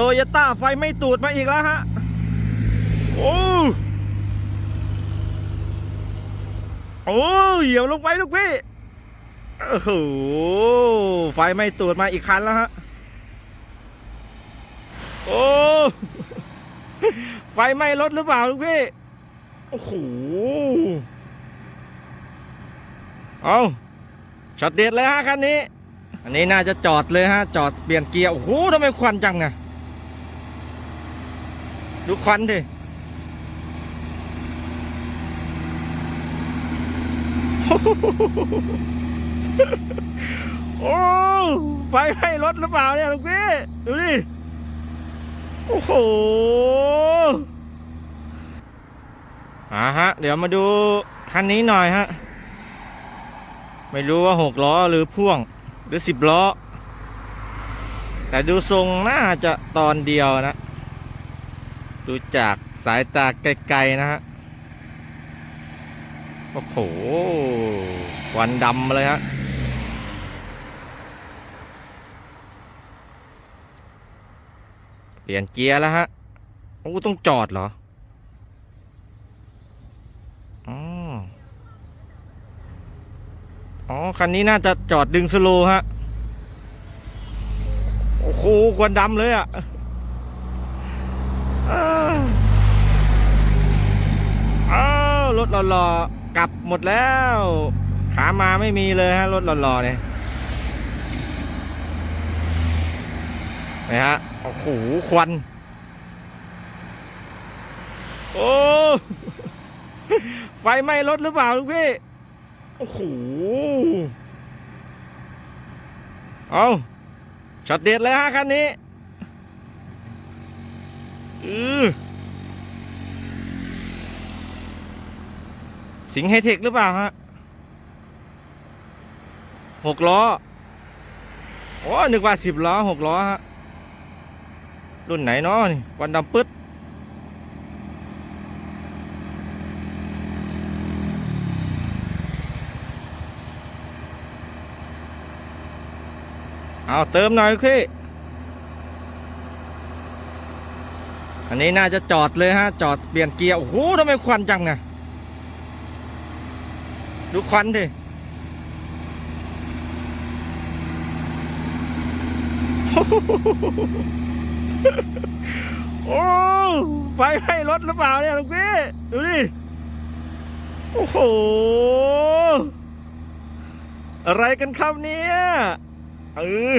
โตโยต้าไฟไม่ตูดมาอีกแล้วฮะ โอ้โอ้เหยียบลงไปลูกพี่ โอ้โห ไฟไม่ตูดมาอีกคันแล้วฮะ โอ้ ไฟไหม้รถหรือเปล่าลูกพี่ โอ้โห เอาช็อตเด็ดเลยฮะคันนี้ อันนี้น่าจะจอดเลยฮะ จอดเปลี่ยนเกียร์ โอ้โหทำไมควันจังไง ดูควันดิโอ้ไฟไหม้รถหรือเปล่าเนี่ยลูกพี่ ดูดิ โอ้โหอ่าฮะ เดี๋ยวมาดูคันนี้หน่อยฮะ ไม่รู้ว่าหกล้อหรือพ่วง หรือสิบล้อ แต่ดูทรงน่าจะตอนเดียวนะ ดูจากสายตาไกลๆนะฮะ โอ้โหควันดำเลยฮะเปลี่ยนเกียร์แล้วฮะ โอ้ต้องจอดเหรออ๋ออ๋อ คันนี้น่าจะจอดดึงสโลฮะ โอ้โหควันดำเลยอะาวอ้าว รถหล่อๆกลับหมดแล้ว ขามาไม่มีเลยฮะรถหล่อๆเนี่ยนะฮะโอ้โหควัน โอ้ ไฟไหม้รถหรือเปล่าลูกพี่ โอ้โห เอาช็อตเด็ดเลยฮะคันนี้ อือ สิงไฮเทคหรือเปล่าฮะหกล้อโอ้นึกว่าสิบล้อหกล้อฮะ รุ่นไหนเนาะนี่ควันดำปึ๊ดเอาเติมหน่อยพี่อันนี้น่าจะจอดเลยฮะ จอดเปลี่ยนเกียร์ โอ้โหทำไมควันจังไง ดูควันดิโอ้ไฟไหม้รถหรือเปล่าเนี่ยลูกพี่ ดูดิ โอ้โห อะไรกันครับเนี่ยเออ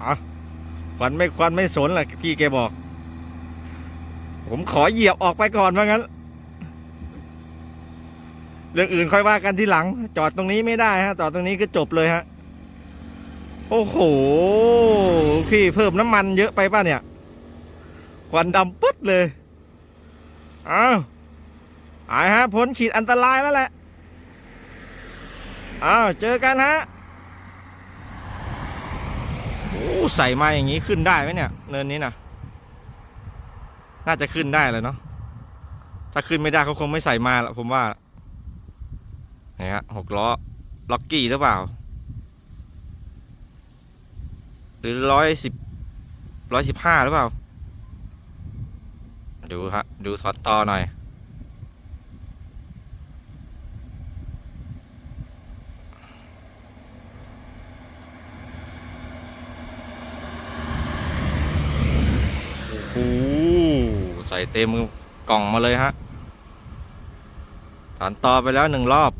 เอาควันไม่ควันไม่สนแหละพี่แกบอก ผมขอเหยียบออกไปก่อนว่างั้น เรื่องอื่นค่อยว่ากันที่หลัง จอดตรงนี้ไม่ได้ฮะ จอดตรงนี้ก็จบเลยฮะ โอ้โห พี่เพิ่มน้ำมันเยอะไปป่ะเนี่ย ควันดำปึ๊ดเลยอ้าวอายฮะพ้นขีดอันตรายแล้วแหละ อ้าว เจอกันฮะ โอ้ใส่มาอย่างนี้ขึ้นได้ไหมเนี่ย เนินนี้นะน่าจะขึ้นได้เลยเนาะ ถ้าขึ้นไม่ได้เขาคงไม่ใส่มาละผมว่า นี่ฮะหกล้อล็อกกี้หรือเปล่า หรือร้อยสิบร้อยสิบห้าหรือเปล่า ดูฮะดูถอดต่อหน่อย โอ้โหใส่เต็มกล่องมาเลยฮะถอนต่อไปแล้วหนึ่งรอบ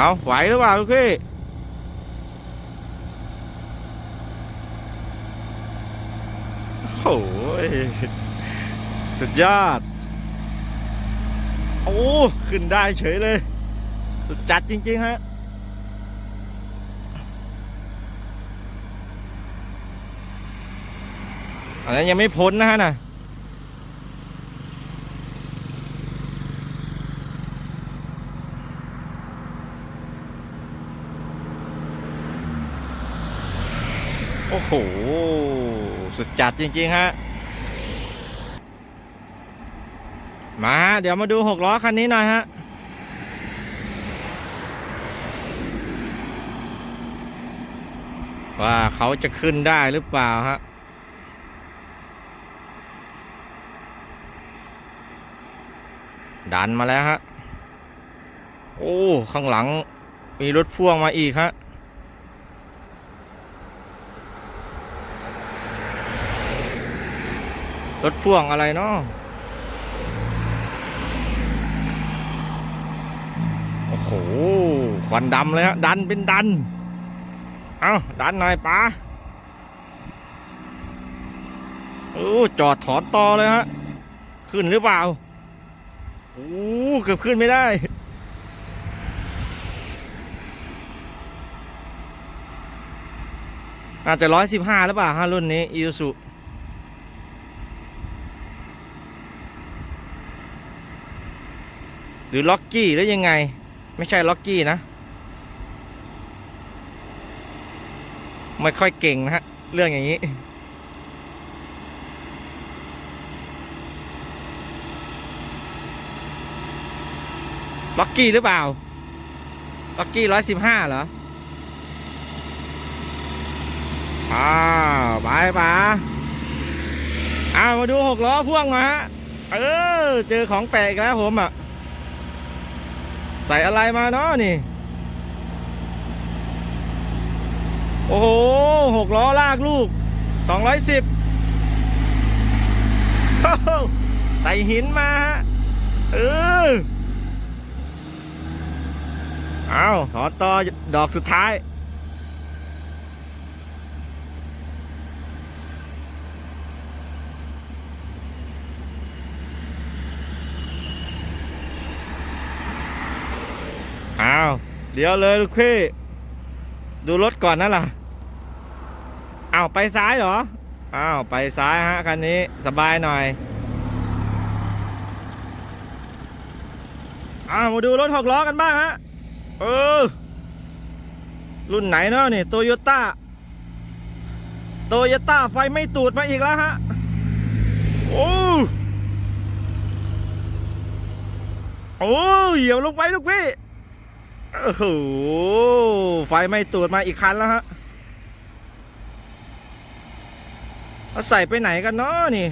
เอาไหวหรือเปล่าลูกพี่โอ้ยสุดยอด โอ้ขึ้นได้เฉยเลย สุดจัดจริง ๆ ฮะอันนั้นยังไม่พ้นนะฮะน่ะ โอ้โห สุดจัดจริง ๆ ฮะ มาฮะเดี๋ยวมาดูหกล้อคันนี้หน่อยฮะว่าเขาจะขึ้นได้หรือเปล่าฮะ ดันมาแล้วฮะ โอ้ ข้างหลังมีรถพ่วงมาอีกฮะ รถพ่วงอะไรเนาะโอ้โหควันดำเลยฮะดันเป็นดัน เอาดันหน่อยป๋าโอ้จอดถอนต่อเลยฮะ ขึ้นหรือเปล่าโอ้เกือบขึ้นไม่ได้อาจจะร้อยสิบห้าหรือเปล่าฮะรุ่นนี้อีซู หรือล็อกกี้หรือยังไง ไม่ใช่ล็อกกี้นะ ไม่ค่อยเก่งนะฮะ เรื่องอย่างนี้ ล็อกกี้หรือเปล่า ล็อกกี้ร้อยสิบห้าเหรออ้าวไปป๋าอ้าวมาดูหกล้อพ่วงมาฮะ เออ เจอของแปลกอีกแล้วผมอะ ใส่อะไรมาเนาะนี่ โอ้โหหกล้อลากลูกสองร้อยสิบใส่หินมา เออ เอาขอต่อดอกสุดท้าย อ้าว เดี๋ยวเลยลูกพี่ ดูรถก่อนนั่นล่ะอ้าวไปซ้ายเหรออ้าวไปซ้ายฮะคันนี้สบายหน่อยอ้าวมาดูรถหกล้อกันบ้างฮะเออรุ่นไหนเนาะนี่โตโยต้าโตโยต้าไฟไม่ตูดมาอีกแล้วฮะโอ้โอ้เหยียบลงไปลูกพี่ โอ้โห ไฟไม่ตูดมาอีกคันแล้วฮะเอาใส่ไปไหนกันเนาะนี่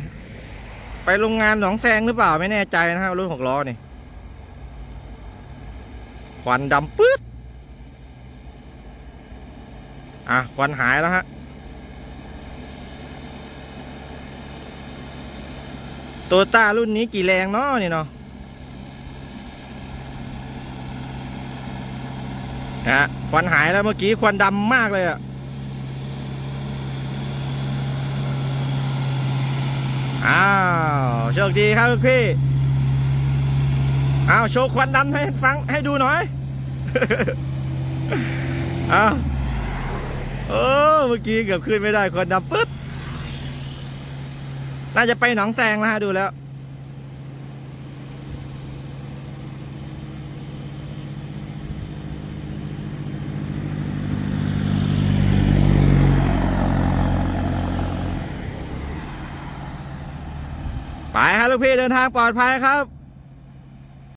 ไปโรงงานหนองแซงหรือเปล่าไม่แน่ใจนะครับรุ่นหกล้อนี่ควันดำปื๊ดอะควันหายแล้วฮะโตต้ารุ่นนี้กี่แรงเนาะนี่เนาะ ฮะควันหายแล้วเมื่อกี้ควันดำมากเลยอะอ้าวโชคดีครับพี่อ้าวโชว์ควันดำให้ฟังให้ดูหน่อยอ้าวโอ้เมื่อกี้เกือบขึ้นไม่ได้ควันดำปึ๊ดน่าจะไปหนองแซงแล้วฮะดูแล้ว ครับลูกพี่เดินทางปลอดภัยครับ